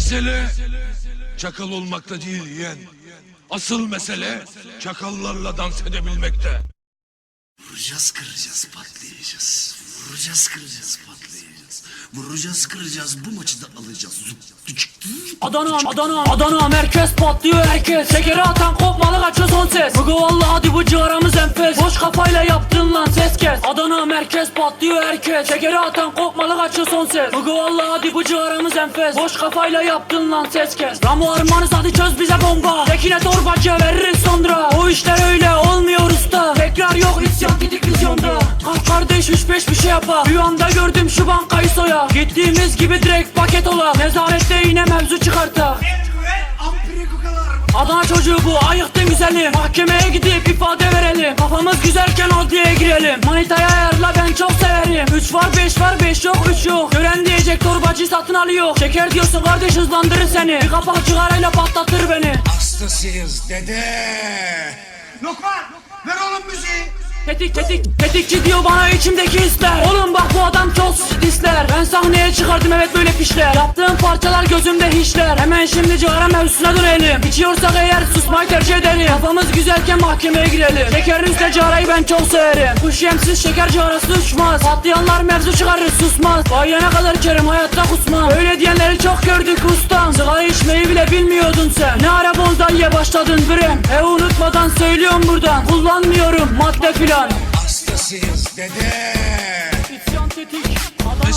Mesele çakal olmakta değil yeğen. Asıl mesele çakallarla dans edebilmekte. Vuracağız kıracağız patlayacağız. Vuracağız kıracağız patlayacağız. Vuracağız kıracağız bu maçı da alacağız. Zup, tüç, Adana, Adana, Adana merkez patlıyor herkes Şekeri atan kopmalı kaçıyor son ses Bugü valla hadi bu ciğaramız Boş kafayla yaptın lan ses kes. Adana merkez patlıyor herkes. Şekeri atan kopmalı kaçıyor son ses. Bugü valla hadi bu ciğaramız enfes. Boş kafayla yaptın lan ses kes. Ramo armanız hadi çöz bize bomba. Tekine torbacı veririz sonra. O işler öyle olmuyor usta. Tekrar yok isyan gidik vizyonda. Kalk kardeş üç beş bir şey yapa. Rüyamda gördüm şu bankayı soya. Gittiğimiz gibi direkt paket ola. Nezarette yine mevzu çıkarta Adana çocuğu bu ayıktın güzeli Mahkemeye gidip ifade verelim. Kafamız güzelken adliyeye girelim. Manitaya ayarla ben çok severim. 3 var 5 var 5 yok 3 yok. Gören diyecek torbacı satın alıyor. Şeker diyorsun kardeş hızlandırır seni. Bir kapak cigarayla patlatır beni. Hastasıyız dede. Lokman ver oğlum müziği. Tetik tetik tetikçi diyor bana içimdeki hisler. Oğlum bak bu adam çok sahneye çıkardım evet böyle pişler. Yaptığım parçalar gözümde hiçler. Hemen şimdi cigara mevzusuna dönelim. İçiyorsak eğer susmayı tercih edelim. Kafamız güzelken mahkemeye girelim. Şekerin üstüne cigarayı ben çok severim. Kuş yemsiz şeker cigarası uçmaz. Patlayanlar mevzu çıkarır susmaz. Bayana kadar içerim hayatta kusmam. Öyle diyenleri çok gördük ustam. Sigara içmeyi bile bilmiyordun sen. Ne ara bonzaiye başladın bre E unutmadan söylüyorum buradan. Kullanmıyorum madde filan. Hastasıyız dede. İsyan tetik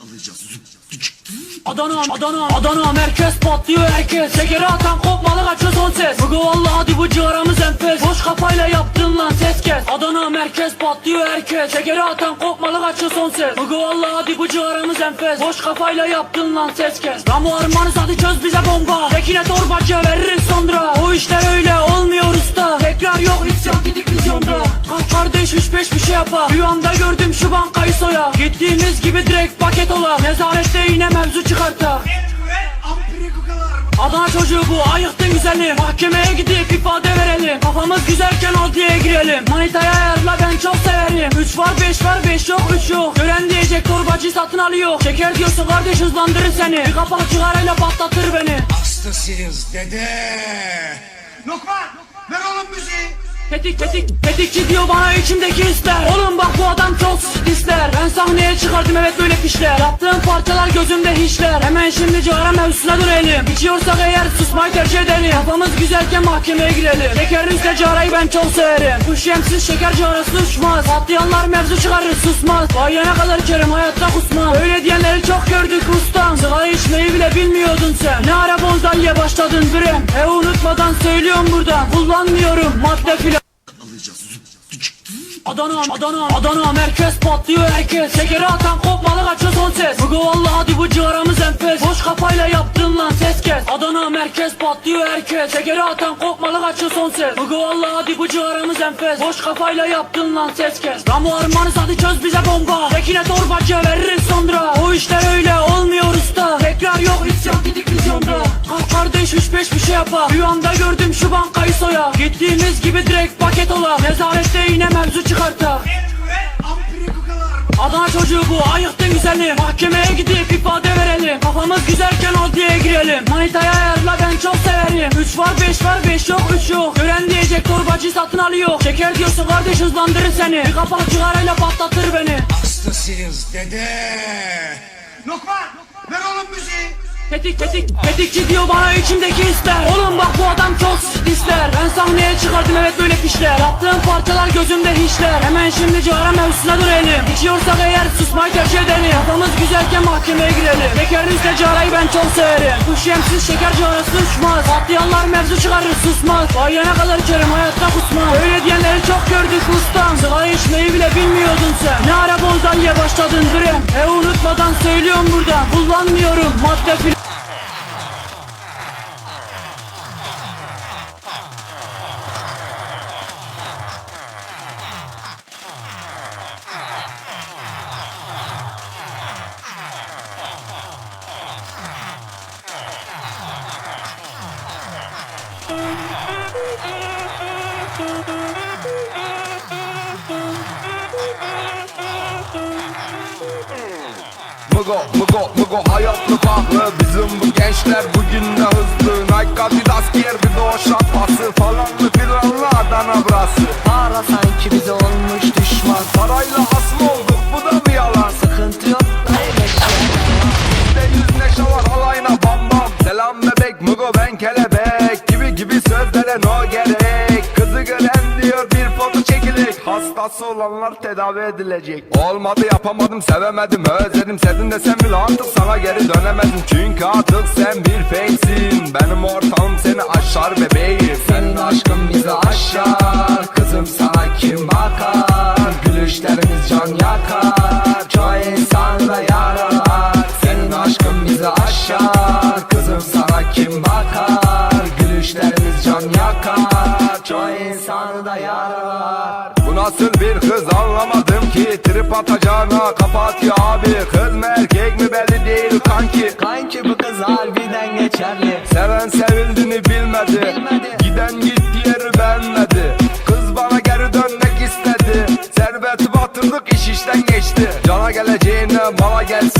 Alacağız. Adana, Adana, Adana merkez patlıyor herkes. Şekeri atan kopmalı kaçıyor son ses. Bugü valla hadi bu ciğaramız enfes. Boş kafayla yaptın lan ses kes Adana merkez patlıyor herkes. Şekeri atan kopmalı kaçıyor son ses. Bugü valla hadi bu ciğaramız enfes. Boş kafayla yaptın lan ses kes Ramo armanız hadi çöz bize bomba. Tekine torbacı veririz sonra. O işler öyle olmuyor usta. Tekrar yok isyan. gidik vizyonda Kalk kardeş üç beş bir şey yapa Rüyamda gördüm şu bankayı soya. Gittiğimiz gibi direkt paket ola. Nezarette yine mevzu çıkarta Adana çocuğu bu ayıktın güzeli. Mahkemeye gidip ifade verelim. Kafamız güzelken adliyeye girelim. Manitaya ayarla ben çok severim. 3 var 5 var 5 yok 3 yok. Gören diyecek torbacı satın alıyor. Şeker diyorsun kardeş hızlandırır seni. Bir kapak cigarayla patlatır beni. Hastasıyız dede. Lokman ver oğlum müziği. Tetik tetik tetikçi diyor bana içimdeki hisler. Oğlum bak bu adam çok disler Ben sahneye çıkardım evet böyle pişler. Yaptığım parçalar gözümde hiçler. Hemen şimdi cigara mevzusuna dönelim. İçiyorsak eğer susmayı tercih edelim. Kafamız güzelken mahkemeye girelim. Şekerin üstüne cigarayı ben çok severim. Kuş yemsiz şeker cigarası uçmaz. Patlayanlar mevzu çıkarır susmaz. Bayana kadar içerim hayatta kusmam Öyle diyenleri çok gördük ustam. Sigara içmeyi bile bilmiyordun sen. Ne ara bonzaiye başladın bre E unutmadan söylüyorum buradan Kullanmıyorum madde filan Adana, Adana, Adana merkez patlıyor herkes. Şekeri atan kopmalı kaçıyor son ses. Bugü valla hadi bu ciğaramız enfes. Boş kafayla yaptın lan ses kes Adana merkez patlıyor herkes. Şekeri atan kopmalı kaçıyor son ses. Bugü valla hadi bu ciğaramız enfes. Boş kafayla yaptın lan ses kes Ramo armanız hadi çöz bize bomba. Tekine torbacı veririz sonra. O işler öyle olmuyor usta. Tekrar yok isyan gidik vizyonda. Kardeş üç beş bir şey yapa Rüyamda gördüm şu bankayı soya Gittiğimiz gibi direkt paket ola. Nezarette yine mevzu çıkarta. Adana çocuğu bu ayıktın güzeli Mahkemeye gidip ifade verelim. Kafamız güzelken adliyeye girelim. Manitaya ayarla ben çok severim. 3 var 5 var 5 yok 3 yok. Gören diyecek torbacı satın alıyor. Şeker diyorsun kardeş hızlandırır seni. Bir kapak cigarayla patlatır beni. Hastasıyız dede. Lokman. Tetik tetik tetikçi diyor bana içimdeki ister Oğlum bak bu adam çok ister. Ben sahneye çıkardım evet böyle pişler. Yaptığım parçalar gözümde hiçler. Hemen şimdi cigara mevzusuna dönelim. İçiyorsak eğer susmayı tercih edelim. Kafamız güzelken mahkemeye girelim. Şekerliyse cigarayı ben çok severim. Kuş yemsiz şeker cigarası uçmaz Patlayanlar mevzu çıkarır susmaz. Bayana kadar içerim hayatta kusmaz. Öyle diyenleri çok gördük ustam. Sigara içmeyi bile bilmiyordun sen. Ne ara bonzaiye başladın bre E unutmadan söylüyorum buradan. Kullanmıyorum madde filan Mugo, mugo, mugo hayatlı pahalı Bizim bu gençler bugün de hızlı. Nike Adidas giyer bir de o şapkası Falanlı filanlı Adana burası Para sanki bize olmuş düşman. Parayla asma olduk bu da mı yalan? Sıkıntı yok Bizde yüz neşe var alayına bam bam. Selam bebek mugo gibi sözlere no gerek. Kızı gören diyor bir foto çekilecek Hastası olanlar tedavi edilecek. Olmadı yapamadım sevemedim özledim. Sevdim desem bile artık sana geri dönemedim Çünkü artık sen bir fakesin. Benim ortağım seni aşar bebeğim. Senin aşkın bizi aşar. Kızım sana kim bakar? Gülüşlerimiz can yakar yakar Çoğu insanı da yarar Bu nasıl bir kız anlamadım ki. Trip atacağına kafa atıyor abi. Kız mı erkek mi belli değil kanki. Kanki bu kız harbiden geçerli. Seven sevildiğini bilmedi. Bilmedi. Giden gitti yeri beğenmedi. Kız bana geri dönmek istedi. Serveti batırdık iş işten geçti. Cana geleceğine mala gelsin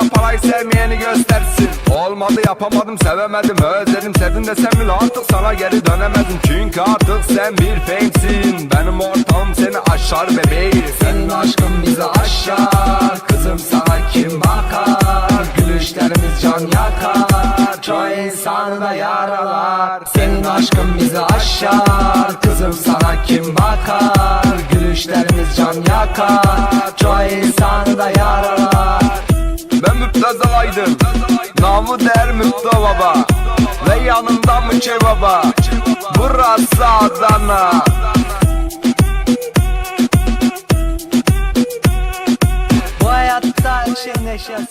bana parayı sevmeyeni göstersin. Olmadı yapamadım sevemedim Özledim sevdim desem bile artık sana geri dönemedim. Çünkü artık sen bir famesin Benim ortağım seni aşar bebeğim. Senin aşkın bizi aşar Kızım sana kim bakar? Gülüşlerimiz can yakar Çoğu insanı da yaralar. Senin aşkın bizi aşar Kızım sana kim bakar? Gülüşlerimiz can yakar Çoğu insanı da yaralar Ben müptezelaydım Namı değer müpte baba Ve yanında mı baba Burası Adana. Bu hayatta her şey neşesine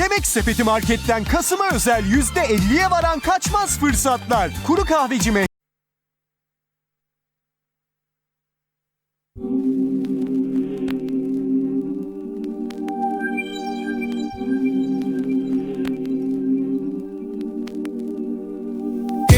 Yemek Sepeti Market'ten Kasım'a özel %50'ye varan kaçmaz fırsatlar. Kuru kahveci me-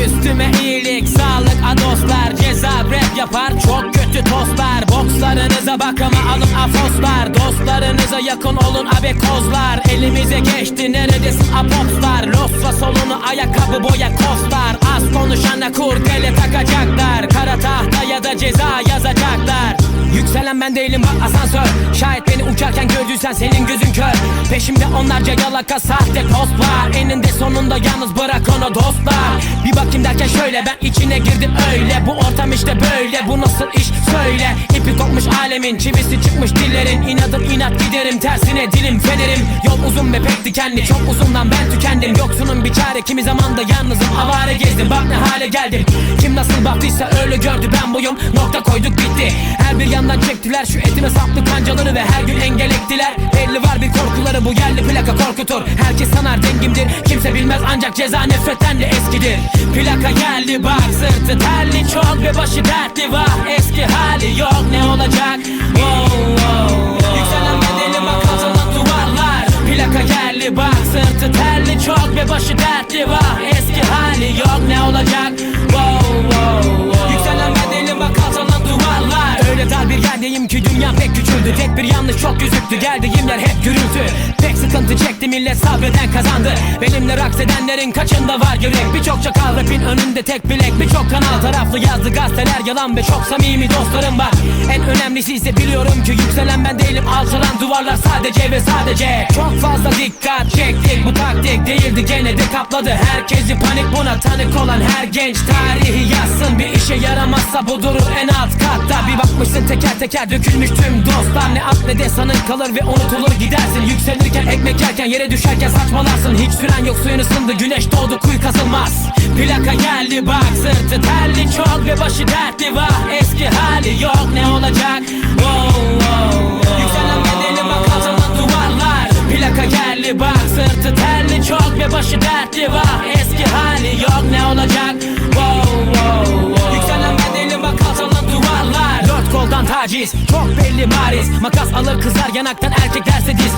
Üstüme iyilik, sağlık, adoslar Ceza rap yapar, çok kötü tostlar Bokslarınıza bakıma alın afoslar Dostlarınıza yakın olun abekozlar Elimize geçti neredesin? Apopslar Losva solunu ayakkabı boya kostar Az konuşana kurdele takacaklar. Kara tahta ya da ceza yazacaklar. Yükselen ben değilim bak asansör. Beni uçarken gördüysen senin gözün kör. Peşimde onlarca yalaka sahte post var Eninde sonunda yalnız bırak onu dostlar. Bir bakayım derken şöyle ben içine girdim öyle. Bu ortam işte böyle bu nasıl iş? Söyle. İpi kopmuş alemin çivisi çıkmış dillerin. İnadım inat giderim tersine dilim fenerim Yol uzun ve pek dikenli çok uzundan ben tükendim. Yoksunun bir çare kimi zaman da yalnızım. Avare gezdim Bak ne hale geldim. Kim nasıl baktıysa öyle gördü ben buyum. Nokta koyduk bitti Her bir yandan çektiler şu etime saplı kancaları Ve her gün engel ektiler Belli var bir korkuları bu yerli plaka korkutur. Herkes sanar dengimdir. Kimse bilmez ancak ceza nefretten de eskidir. Plaka geldi bak sırtı terli çok ve başı dertli var. Eski hali yok ne olacak? Wow, wow. Yükselen bedeli bak altından duvarlar. Plaka geldi bak sırtı terli çok ve başı dertli var. Eski hali yok ne olacak? Wow, wow. Yükselen bedeli bak altından duvarlar. Öyle dar bir yerdeyim ki dünya pek küçüldü Tek bir yanlış çok gözüktü geldiğim yer hep gürültü sıkıntı çekti millet sabreden kazandı. Benimle raks edenlerin kaçında var yürek? Birçok çakal rapin önünde tek bilek. Birçok kanal taraflı yazdı gazeteler yalan Ve çok samimi dostlarım var. En önemlisi ise biliyorum ki yükselen ben değilim. Alçalan duvarlar sadece ve sadece. Çok fazla dikkat çektik bu taktik değildi gene de kapladı. Herkesi panik buna tanık olan her genç tarihi yazsın. Bir işe yaramazsa bu durur en alt katta. Bir bakmışsın teker teker dökülmüş tüm dostlar. Ne at ne de sanın kalır ve unutulur gidersin. Yükselirken ekmek yere düşerken saçmalarsın. Hiç süren yok suyun ısındı güneş doğdu kuyu kazılmaz. Plaka geldi bak sırtı terli çok ve başı dertli var. Eski hali yok ne olacak? Wow, wow, wow. Yükselen bedeli bak altından duvarlar. Plaka geldi bak sırtı terli çok ve başı dertli var. Eski hali yok ne olacak? Wow, wow, wow. Yükselen bak altından duvarlar. Dört koldan taciz çok belli bariz. Makas alır kızar yanaktan erkek derse diz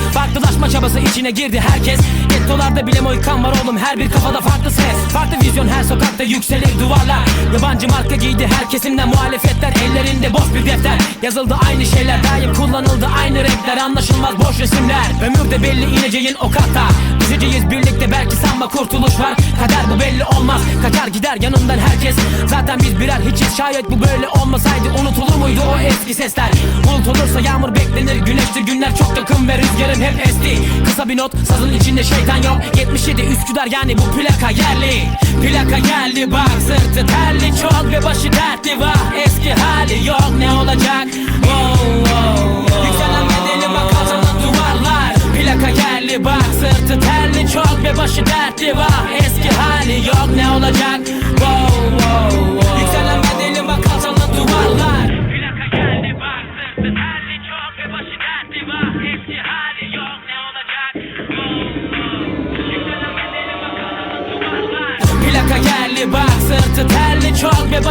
Farklılaşma çabası içine girdi herkes. Gettolarda bile moykan var oğlum her bir kafada farklı ses. Farklı vizyon her sokakta yükselir duvarlar. Yabancı marka giydi her kesimden muhalefetler Ellerinde boş bir defter. Yazıldı aynı şeyler daim kullanıldı aynı renkler Anlaşılmaz boş resimler. Ömürde belli ineceğin o katta. Üzeceğiz birlikte belki sanma kurtuluş var. Kader bu belli olmaz kaçar gider yanından herkes. Zaten biz birer hiçiz şayet bu böyle olmasaydı Unutulur muydu o eski sesler? Bulut olursa yağmur beklenir güneştir günler çok yakın ve rüzgarım hep esti Kısa bir not sazın içinde şeytan yok. 77 Üsküdar yani bu plaka yerli. Plaka geldi bak sırtı terli çok ve başı dertli var Eski hali yok ne olacak? Wow, wow, wow. Yükselen bedeli bak altından duvarlar. Plaka geldi bak sırtı terli çok ve başı dertli var Eski hali yok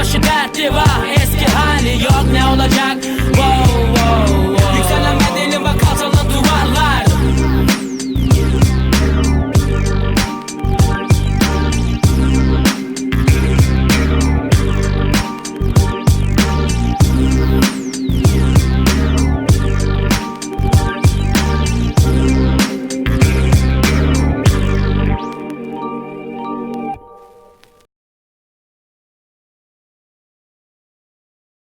başı dertli var Eski hali yok ne olacak wow.